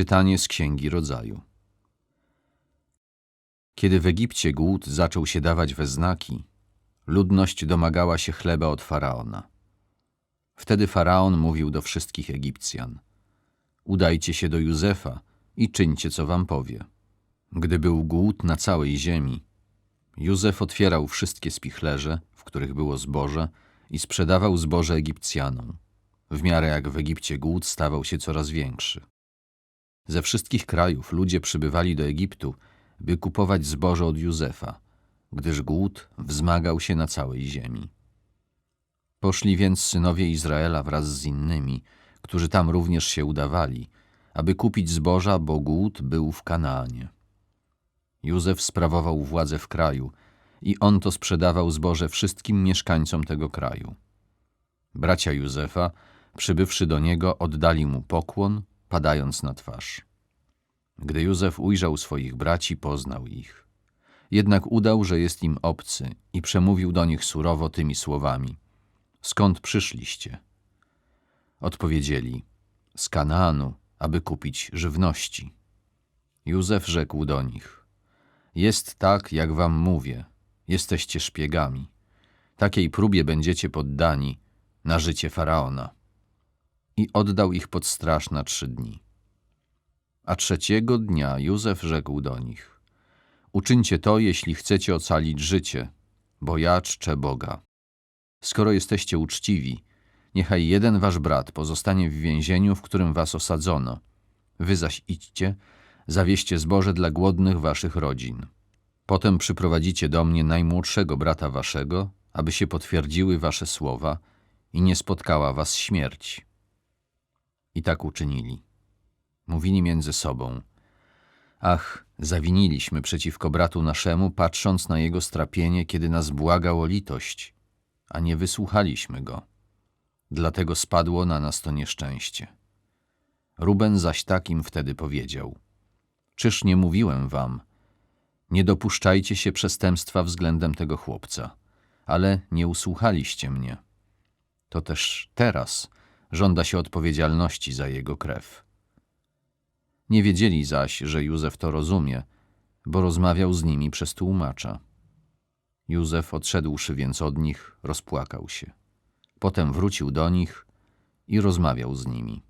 Czytanie z Księgi Rodzaju. Kiedy w Egipcie głód zaczął się dawać we znaki, ludność domagała się chleba od faraona. Wtedy faraon mówił do wszystkich Egipcjan: Udajcie się do Józefa i czyńcie, co wam powie. Gdy był głód na całej ziemi, Józef otwierał wszystkie spichlerze, w których było zboże, i sprzedawał zboże Egipcjanom, w miarę jak w Egipcie głód stawał się coraz większy. Ze wszystkich krajów ludzie przybywali do Egiptu, by kupować zboże od Józefa, gdyż głód wzmagał się na całej ziemi. Poszli więc synowie Izraela wraz z innymi, którzy tam również się udawali, aby kupić zboża, bo głód był w Kanaanie. Józef sprawował władzę w kraju i on to sprzedawał zboże wszystkim mieszkańcom tego kraju. Bracia Józefa, przybywszy do niego, oddali mu pokłon, padając na twarz. Gdy Józef ujrzał swoich braci, poznał ich. Jednak udał, że jest im obcy i przemówił do nich surowo tymi słowami. Skąd przyszliście? Odpowiedzieli, z Kanaanu, aby kupić żywności. Józef rzekł do nich, jest tak, jak wam mówię, jesteście szpiegami. Takiej próbie będziecie poddani na życie Faraona. I oddał ich pod straż na trzy dni. A trzeciego dnia Józef rzekł do nich, uczyńcie to, jeśli chcecie ocalić życie, bo ja czczę Boga. Skoro jesteście uczciwi, niechaj jeden wasz brat pozostanie w więzieniu, w którym was osadzono. Wy zaś idźcie, zawieźcie zboże dla głodnych waszych rodzin. Potem przyprowadzicie do mnie najmłodszego brata waszego, aby się potwierdziły wasze słowa i nie spotkała was śmierć. I tak uczynili. Mówili między sobą. Ach, zawiniliśmy przeciwko bratu naszemu, patrząc na jego strapienie, kiedy nas błagał o litość, a nie wysłuchaliśmy go. Dlatego spadło na nas to nieszczęście. Ruben zaś takim wtedy powiedział. Czyż nie mówiłem wam, nie dopuszczajcie się przestępstwa względem tego chłopca, ale nie usłuchaliście mnie. To też teraz żąda się odpowiedzialności za jego krew. Nie wiedzieli zaś, że Józef to rozumie, bo rozmawiał z nimi przez tłumacza. Józef, odszedłszy więc od nich, rozpłakał się. Potem wrócił do nich i rozmawiał z nimi.